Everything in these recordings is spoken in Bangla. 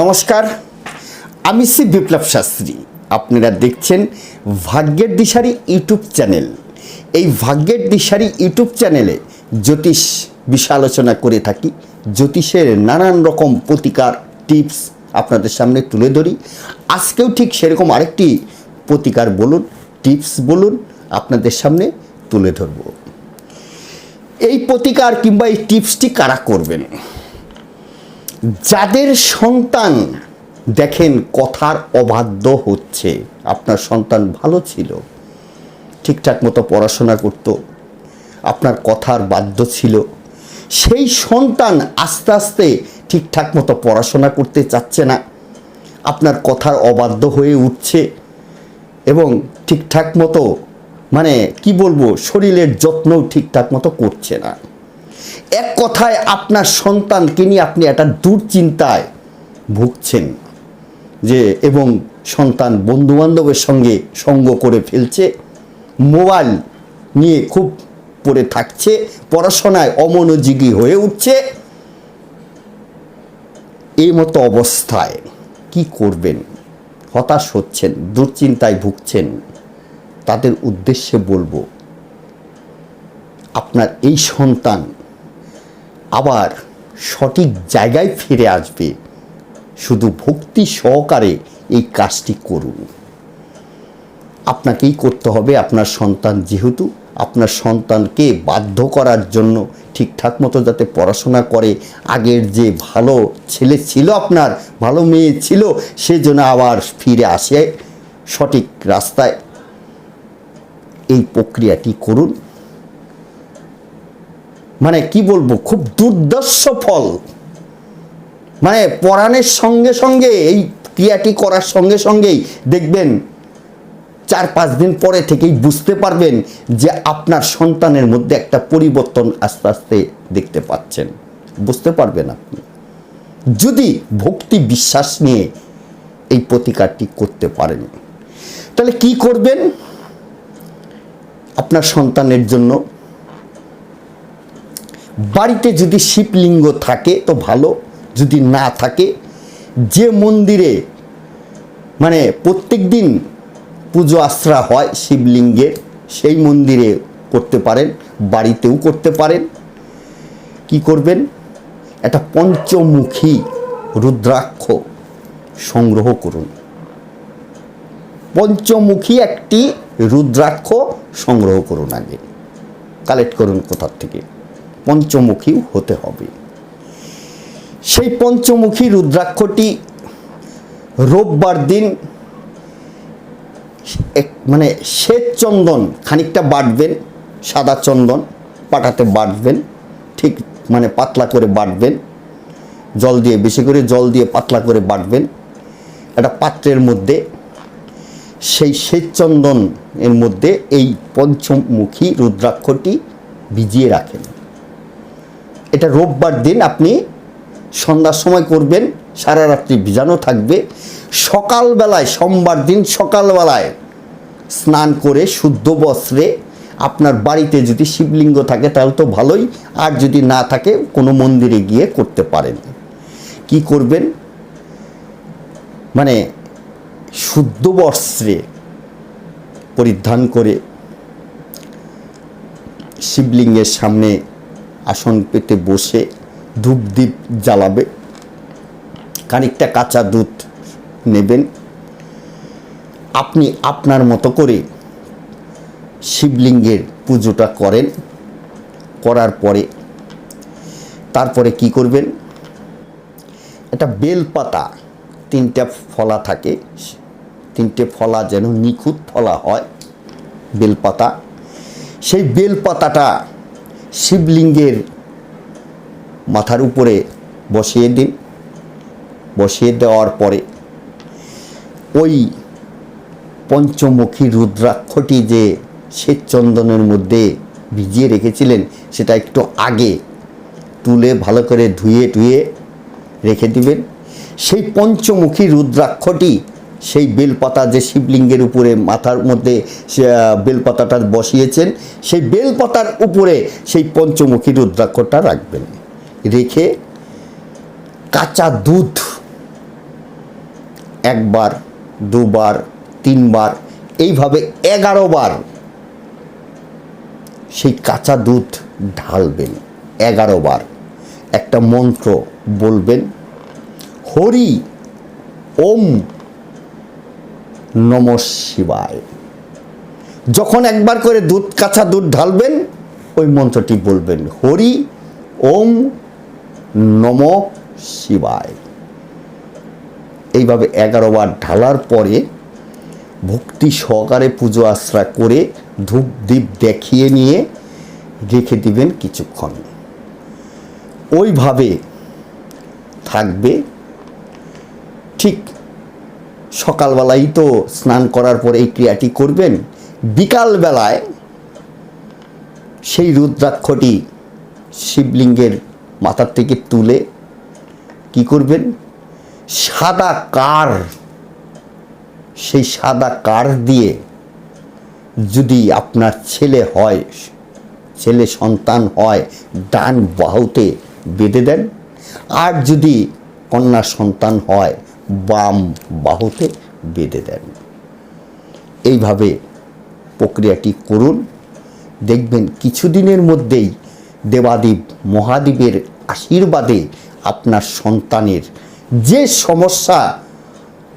নমস্কার, আমি শ্রী বিপ্লব শাস্ত্রী। আপনারা দেখছেন ভাগ্যের দিশারি ইউটিউব চ্যানেল। এই ভাগ্যের দিশারি ইউটিউব চ্যানেলে জ্যোতিষ বিষয় আলোচনা করে থাকি। জ্যোতিষের নানান রকম প্রতিকার, টিপস আপনাদের সামনে তুলে ধরি। আজকেও ঠিক সেরকম আরেকটি প্রতিকার বলুন, টিপস বলুন আপনাদের সামনে তুলে ধরব। এই প্রতিকার কিংবা এই টিপসটি কারা করবেন? যাদের সন্তান দেখেন কথার অবাধ্য হচ্ছে, আপনার সন্তান ভালো ছিল, ঠিকঠাক মতো পড়াশোনা করত, আপনার কথার বাধ্য ছিল, সেই সন্তান আস্তে আস্তে ঠিকঠাক মতো পড়াশোনা করতে চাচ্ছে না, আপনার কথার অবাধ্য হয়ে উঠছে এবং ঠিকঠাক মতো মানে কি বলব, শরীরের যত্নও ঠিকঠাক মতো করছে না। এক কথায় আপনার সন্তানকে নিয়ে আপনি একটা দুশ্চিন্তায় ভুগছেন যে, এবং সন্তান বন্ধুবান্ধবের সঙ্গে সঙ্গ করে ফেলছে, মোবাইল নিয়ে খুব পড়ে থাকছে, পড়াশোনায় অমনোযোগী হয়ে উঠছে, এই মতো অবস্থায় কি করবেন? হতাশ হচ্ছেন, দুশ্চিন্তায় ভুগছেন, তাদের উদ্দেশ্যে বলব, আপনার এই সন্তান আবার সঠিক জায়গায় ফিরে আসবে। শুধু ভক্তি সহকারে এই কাজটি করুন। আপনাকেই করতে হবে আপনার সন্তান যেহেতু, আপনার সন্তানকে বাধ্য করার জন্য ঠিকঠাক মতো যাতে পড়াশোনা করে। আগের যে ভালো ছেলে ছিল আপনার, ভালো মেয়ে ছিল, সে যেন আবার ফিরে আসে। সঠিক রাস্তায় এই প্রক্রিয়াটি করুন। মানে কি বলব, খুব দুর্দর্শ ফল। মানে পরাণের সঙ্গে সঙ্গে, এই ক্রিয়াটি করার সঙ্গে সঙ্গেই দেখবেন, চার পাঁচ দিন পরে থেকেই বুঝতে পারবেন যে আপনার সন্তানের মধ্যে একটা পরিবর্তন আস্তে আস্তে দেখতে পাচ্ছেন। বুঝতে পারবেন আপনি। যদি ভক্তি বিশ্বাস নিয়ে এই প্রতিকারটি করতে পারেন, তাহলে কি করবেন? আপনার সন্তানের জন্য বাড়িতে যদি শিবলিঙ্গ থাকে তো ভালো, যদি না থাকে, যে মন্দিরে মানে প্রত্যেক দিন পুজো আশ্রা হয় শিবলিঙ্গের, সেই মন্দিরে করতে পারেন, বাড়িতেও করতে পারেন। কি করবেন? একটা পঞ্চমুখী রুদ্রাক্ষ সংগ্রহ করুন। পঞ্চমুখী একটি রুদ্রাক্ষ সংগ্রহ করুন আগে। কালেক্ট করুন কোথার থেকে। পঞ্চমুখী হতে হবে। সেই পঞ্চমুখী রুদ্রাক্ষটি রোববার দিন মানে শ্বেত চন্দন খানিকটা বাটবেন সাদা চন্দন পাটাতে বাটবেন ঠিক মানে পাতলা করে বাটবেন জল দিয়ে বেশি করে জল দিয়ে পাতলা করে বাটবেন একটা পাত্রের মধ্যে সেই শ্বেতচন্দন এর মধ্যে এই পঞ্চমুখী রুদ্রাক্ষটি ভিজিয়ে রাখেন। এটা রোববার দিন আপনি সন্ধ্যার সময় করবেন, সারা রাত্রি ভিজানো থাকবে। সকালবেলায়, সোমবার দিন সকালবেলায় স্নান করে শুদ্ধ বস্ত্রে আপনার বাড়িতে যদি শিবলিঙ্গ থাকে তাহলে তো ভালোই, আর যদি না থাকে কোনো মন্দিরে গিয়ে করতে পারেন। কি করবেন? মানে শুদ্ধ বস্ত্রে পরিধান করে শিবলিঙ্গের সামনে আসন পেতে বসে ধূপ ধূপদীপ জ্বালাবে। খানিকটা কাঁচা দুধ নেবেন। আপনি আপনার মতো করে শিবলিঙ্গের পুজোটা করেন। করার পরে তারপরে কি করবেন? একটা বেলপাতা, তিনটা ফলা থাকে। তিনটে ফলা যেন নিখুঁত ফলা হয়, বেলপাতা। সেই বেলপাতাটা শিবলিঙ্গের মাথার উপরে বসিয়ে দিন বসিয়ে দেওয়ার পরে ওই পঞ্চমুখী রুদ্রাক্ষটি যে শ্বেতচন্দনের মধ্যে ভিজিয়ে রেখেছিলেন, সেটা একটু আগে তুলে ভালো করে ধুয়ে টুয়ে রেখে দিবেন। সেই পঞ্চমুখী রুদ্রাক্ষটি সেই বেলপাতা যে শিবলিঙ্গের উপরে মাথার মধ্যে বেলপাতাটা বসিয়েছেন, সেই বেলপাতার উপরে সেই পঞ্চমুখী রুদ্রাক্ষটা রাখবেন। রেখে কাঁচা দুধ একবার, দুবার, তিনবার, এইভাবে এগারো বার সেই কাঁচা দুধ ঢালবেন, এগারো বার। একটা মন্ত্র বলবেন, হরি ওম নম শিবায়। যখন একবার করে দুধ কাঁচা দুধ ঢালবেন, ওই মন্ত্রটি বলবেন, হরি ওম নম শিবায়। এইভাবে এগারো বার ঢালার পরে ভক্তি সহকারে পুজো আশ্রা করে ধূপ দ্বীপ দেখিয়ে নিয়ে রেখে দিবেন কিছুক্ষণ। ওইভাবে থাকবে ঠিক সকালবেলাই তো স্নান করার পর এই ক্রিয়াটি করবেন। বিকালবেলায় সেই রুদ্রাক্ষটি শিবলিঙ্গের মাথার থেকে তুলে কি করবেন? সাদা কার, সেই সাদা কার দিয়ে যদি আপনার ছেলে হয়, ছেলে সন্তান হয়, ডান বাহুতে বেঁধে দেন। আর যদি কন্যা সন্তান হয় বাম বাহুতে বেঁধে দেন। এইভাবে প্রক্রিয়াটি করুন। দেখবেন কিছুদিনের মধ্যেই দেবাদেব মহাদেবের আশীর্বাদে আপনার সন্তানের যে সমস্যা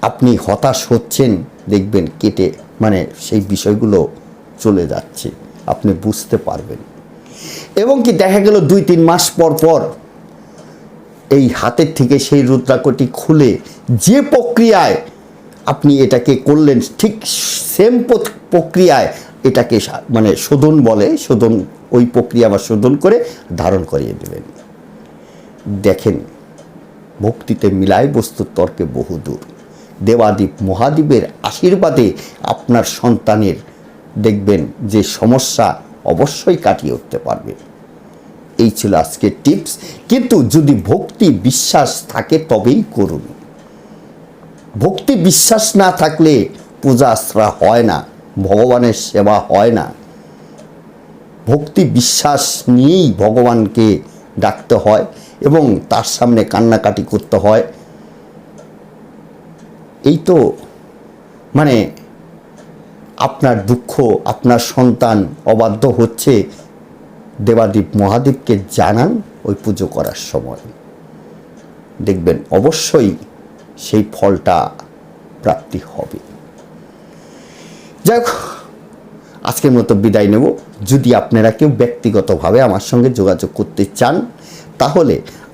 আপনি হতাশ হচ্ছেন, দেখবেন কেটে মানে সেই বিষয়গুলো চলে যাচ্ছে। আপনি বুঝতে পারবেন। এবং কি দেখা গেল দুই তিন মাস পর পর এই হাতের থেকে সেই রুদ্রাকটি খুলে যে প্রক্রিয়ায় আপনি এটাকে করলেন, ঠিক সেম প্রক্রিয়ায় এটাকে মানে শোধন বলে, শোধন, ওই প্রক্রিয়া বা শোধন করে ধারণ করিয়ে দেবেন দেখেন, ভক্তিতে মিলায় বস্তুর তর্কে বহুদূর। দেবাদীপ মহাদেবের আশীর্বাদে আপনার সন্তানের দেখবেন যে সমস্যা অবশ্যই কাটিয়ে উঠতে পারবে। এই ছিল আজকের টিপস। কিন্তু যদি ভক্তি বিশ্বাস থাকে, তবেই করুন। ভক্তি বিশ্বাস না থাকলে পূজা আশ্রা হয় না, ভগবানের সেবা হয় না। ভক্তি বিশ্বাস নিয়েই ভগবানকে ডাকতে হয় এবং তার সামনে কান্নাকাটি করতে হয়। এই তো মানে আপনার দুঃখ, আপনার সন্তান অবাধ্য হচ্ছে দেবাদীপ মহাদেবকে জানান ওই পুজো করার সময়। দেখবেন অবশ্যই সেই ফলটা প্রাপ্তি হবে। যাই হোক আজকের মতো বিদায় নেব। যদি আপনারা কেউ ব্যক্তিগতভাবে আমার সঙ্গে যোগাযোগ করতে চান, তাহলে